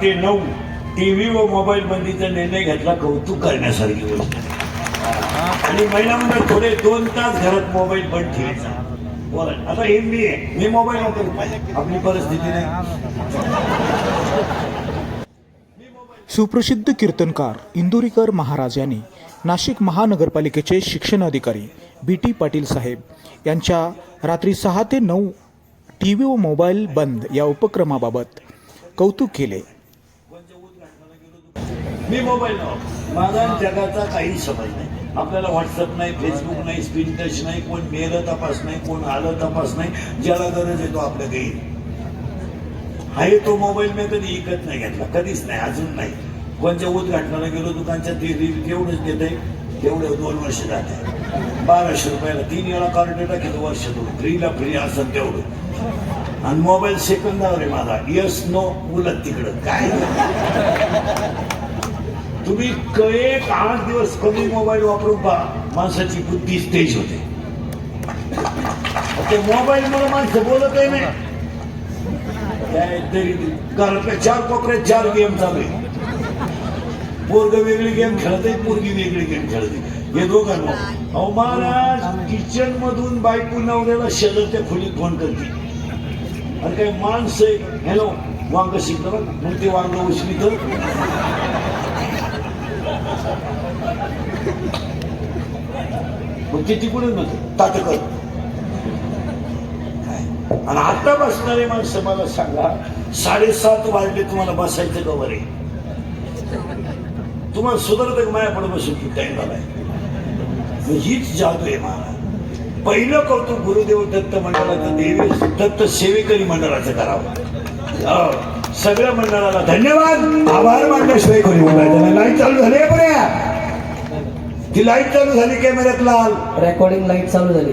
ते नऊ T V व मोबाईल बंदीचा निर्णय घेतला कौतुक करण्यासारखी गोष्ट आणि महिला मंडळ थोडे दोन तास घरात मोबाईल बंद ठेवायचा. बोला आता हिंदी आहे. मी मोबाईल वापरतो आपली परिस्थिती नाही. सुप्रसिद्ध कीर्तनकार इंदुरीकर महाराज यांनी नाशिक महानगरपालिकेचे शिक्षण अधिकारी बी टी पाटील साहेब यांच्या रात्री सहा ते नऊ टी व्ही व मोबाईल बंद या उपक्रमाबाबत कौतुक केले. मी मोबाईल लावतो माझा जगाचा काही समज नाही. आपल्याला व्हॉट्सअप नाही फेसबुक नाही स्क्रीन टच नाही कोण मेलं तपास नाही कोण आलं तपास नाही ज्याला गरज आहे तो आपल्या काही आहे तो मोबाईल मी कधी विकत नाही घेतला कधीच नाही अजून नाही. कोणच्या उद्घाटनाला गेलो दुकानच्या ते तेवढंच देत आहे तेवढं दोन वर्ष जाते बाराशे रुपयाला तीन वेळा कार्ड टाकेल दोन फ्रीला फ्री असं तेवढं. आणि मोबाईल सेकंदावर आहे माझा. यस नो उलट तिकडं. काय? तुम्ही एक आठ दिवस कमी मोबाईल वापरून पहा. माणसाची बुद्धी तेज होते. ते मोबाईल मुळे माणसं बोलत आहे नाही काय तरी चार कोपऱ्यात चार गेम चालू आहे. पोरग वेगळी गेम खेळते पोरगी वेगळी गेम खेळते हे दोघांना. अहो महाराज किचन मधून बायको नवऱ्याला शेजारच्या खोलीत फोन करते. अरे काय माणसं हॅलो वांग शिकलं मग ते वांग उचली तर मग ते तिकडून नव्हतं ताट आणि आता बसणारे माणसं मला सांगा साडेसात वाजले तुम्हाला बसायचं का बरे? तुम्हाला सुधारत माया बसून तू टाइम झालाय? हीच जादू आहे महाराज पहिलं कौतुक गुरुदेव दत्त मंडळाचं देवी दत्त सेवेकरी मंडळाचं करावं. सगळ्या मंडळाला धन्यवाद. आभार मानल्याशिवाय कोणी बोलायचं नाही. चालू झाले आहे बऱ्या ती लाइट चालू झाली कॅमेऱ्यात लाल. रेकॉर्डिंग लाइट चालू झाली.